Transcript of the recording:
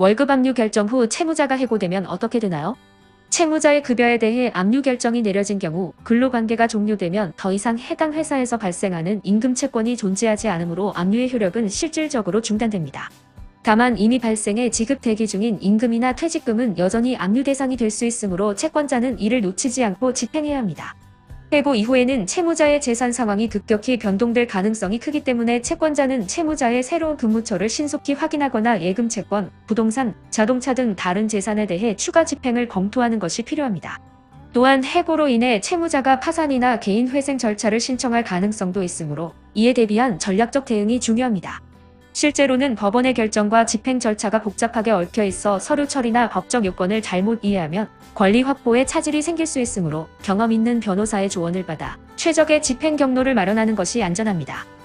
월급 압류 결정 후 채무자가 해고되면 어떻게 되나요? 채무자의 급여에 대해 압류 결정이 내려진 경우 근로관계가 종료되면 더 이상 해당 회사에서 발생하는 임금 채권이 존재하지 않으므로 압류의 효력은 실질적으로 중단됩니다. 다만 이미 발생해 지급 대기 중인 임금이나 퇴직금은 여전히 압류 대상이 될 수 있으므로 채권자는 이를 놓치지 않고 집행해야 합니다. 해고 이후에는 채무자의 재산 상황이 급격히 변동될 가능성이 크기 때문에 채권자는 채무자의 새로운 근무처를 신속히 확인하거나 예금 채권, 부동산, 자동차 등 다른 재산에 대해 추가 집행을 검토하는 것이 필요합니다. 또한 해고로 인해 채무자가 파산이나 개인 회생 절차를 신청할 가능성도 있으므로 이에 대비한 전략적 대응이 중요합니다. 실제로는 법원의 결정과 집행 절차가 복잡하게 얽혀 있어 서류 처리나 법적 요건을 잘못 이해하면 권리 확보에 차질이 생길 수 있으므로 경험 있는 변호사의 조언을 받아 최적의 집행 경로를 마련하는 것이 안전합니다.